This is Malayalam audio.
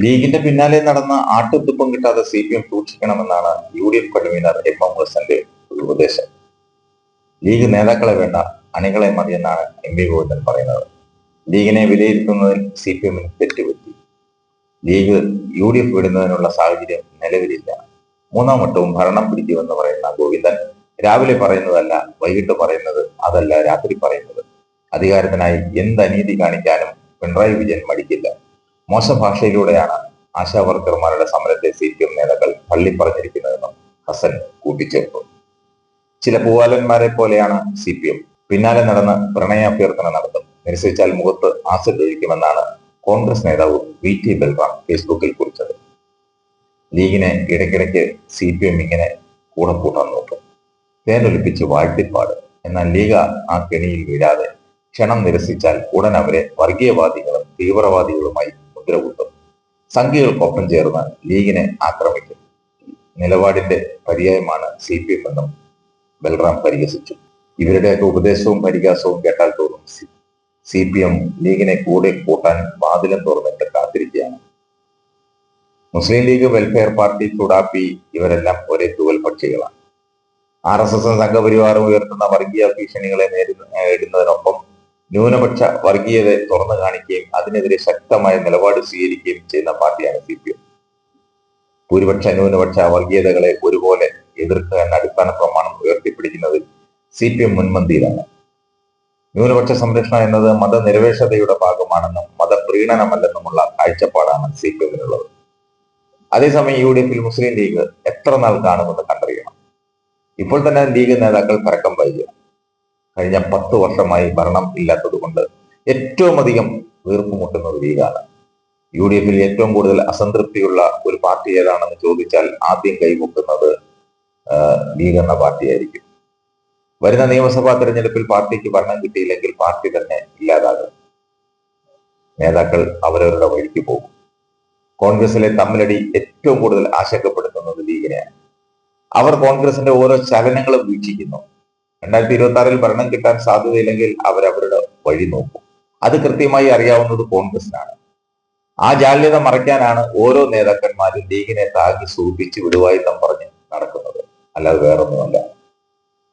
ലീഗിന്റെ പിന്നാലെ നടന്ന ആട്ടുതുപ്പം കിട്ടാതെ C P M സൂക്ഷിക്കണമെന്നാണ് U D F convener M M ഹസന്റെ ഒരു ഉപദേശം. ലീഗ് നേതാക്കളെ വേണ്ട അണികളെ മതിയെന്നാണ് എം വി ഗോവിന്ദൻ പറയുന്നത്. ലീഗിനെ വിലയിരുത്തുന്നതിൽ സി പി എമ്മിന് തെറ്റുപറ്റി. ലീഗ് യു ഡി എഫ് വിടുന്നതിനുള്ള സാഹചര്യം നിലവിലില്ല. മൂന്നാം വട്ടവും ഭരണം പിടിക്കുമെന്ന് പറയുന്ന ഗോവിന്ദൻ രാവിലെ പറയുന്നതല്ല വൈകിട്ട് പറയുന്നത് അതല്ല രാത്രി പറയുന്നത്. അധികാരത്തിനായി എന്ത് അനീതി കാണിക്കാനും പിണറായി വിജയൻ മടിക്കില്ല. മോശം ആശാവർക്കർമാരുടെ സമരത്തെ സി പി എം നേതാക്കൾ തള്ളിപ്പറഞ്ഞിരിക്കുന്നതെന്നും ഹസൻ കൂട്ടിച്ചേർത്തു. ചില പൂവാലന്മാരെ പോലെയാണ് സി പി എം പിന്നാലെ നടന്ന് പ്രണയാഭ്യർത്ഥന നടത്തും. നിരസിച്ചാൽ മുഖത്ത് ആസിഡ് ഒഴിക്കുമെന്നാണ് കോൺഗ്രസ് നേതാവ് വി ടി ബൽറാം ഫേസ്ബുക്കിൽ കുറിച്ചത്. ലീഗിനെ ഇടയ്ക്കിടയ്ക്ക് സി പി എം ഇങ്ങനെ കൂടെ കൂട്ടാൻ നോക്കും. തേനൊലിപ്പിച്ച് വാഴ്ത്തിപ്പാട്. എന്നാൽ ലീഗ ആ കെണിയിൽ വീഴാതെ ക്ഷണം നിരസിച്ചാൽ ഉടൻ അവരെ വർഗീയവാദികളും തീവ്രവാദികളുമായി മുദ്ര സംഖ്യകൾക്കൊപ്പം ചേർന്ന് ലീഗിനെ ആക്രമിക്കും. നിലപാടിന്റെ പര്യായമാണ് സി പി എം എന്നും ബൽറാം പരിഹസിച്ചു. ഇവരുടെയൊക്കെ ഉപദേശവും പരിഹാസവും കേട്ടാൽ തോന്നും സി പി എം ലീഗിനെ കൂടെ കൂട്ടാൻ വാതിലും തുറന്നിട്ട് കാത്തിരിക്കുകയാണ്. മുസ്ലിം ലീഗ് വെൽഫെയർ പാർട്ടി ചുടാപ്പി ഇവരെല്ലാം ഒരേ തൂവൽ പക്ഷികളാണ്. ആർ എസ് എസും സംഘപരിവാറും ഉയർത്തുന്ന വർഗീയ ഭീഷണികളെ നേരിടുന്നതിനൊപ്പം ന്യൂനപക്ഷ വർഗീയതയെ തുറന്നു കാണിക്കുകയും അതിനെതിരെ ശക്തമായ നിലപാട് സ്വീകരിക്കുകയും ചെയ്യുന്ന പാർട്ടിയാണ് സി പി എം. ഭൂരിപക്ഷ ന്യൂനപക്ഷ വർഗീയതകളെ ഒരുപോലെ എതിർക്കുക എന്ന അടിസ്ഥാന പ്രമാണം ഉയർത്തിപ്പിടിക്കുന്നതിൽ സി പി എം മുൻപന്തിയിലാണ്. ന്യൂനപക്ഷ സംരക്ഷണം എന്നത് മതനിരപേക്ഷതയുടെ ഭാഗമാണെന്നും മതപ്രീണനമല്ലെന്നുമുള്ള കാഴ്ചപ്പാടാണ് സി പി എമ്മിനുള്ളത്. അതേസമയം യു ഡി എഫിൽ മുസ്ലിം ലീഗ് എത്ര നാൾ കാണുമെന്ന് കണ്ടറിയണം. ഇപ്പോൾ തന്നെ ലീഗ് നേതാക്കൾ പരക്കം വൈകുക കഴിഞ്ഞ പത്ത് വർഷമായി ഭരണം ഇല്ലാത്തത് കൊണ്ട് ഏറ്റവും അധികം വീർപ്പുമുട്ടുന്നത് ലീഗാണ് യു ഡി എഫിൽ ഏറ്റവും കൂടുതൽ അസംതൃപ്തിയുള്ള ഒരു പാർട്ടി ഏതാണെന്ന് ചോദിച്ചാൽ ആദ്യം കൈമുട്ടുന്നത് ലീഗ് എന്ന പാർട്ടിയായിരിക്കും. വരുന്ന നിയമസഭാ തെരഞ്ഞെടുപ്പിൽ പാർട്ടിക്ക് ഭരണം കിട്ടിയില്ലെങ്കിൽ പാർട്ടി തന്നെ ഇല്ലാതാകും. നേതാക്കൾ അവരവരുടെ വഴിക്ക് പോകും. കോൺഗ്രസിലെ തമ്മിലടി ഏറ്റവും കൂടുതൽ ആശങ്കപ്പെടുത്തുന്നത് ലീഗിനെയാണ്. അവർ കോൺഗ്രസിന്റെ ഓരോ ചലനങ്ങളും വീക്ഷിക്കുന്നു. രണ്ടായിരത്തി ഇരുപത്തി ആറിൽ ഭരണം കിട്ടാൻ സാധ്യതയില്ലെങ്കിൽ അവരവരുടെ വഴി നോക്കും. അത് കൃത്യമായി അറിയാവുന്നത് കോൺഗ്രസിനാണ്. ആ ജാള്യത മറയ്ക്കാനാണ് ഓരോ നേതാക്കന്മാരും ലീഗിനെ താങ്ങി സൂപിച്ച് വിടുവായുധം പറഞ്ഞ് നടക്കുന്നത്. അല്ലാതെ വേറൊന്നുമല്ല.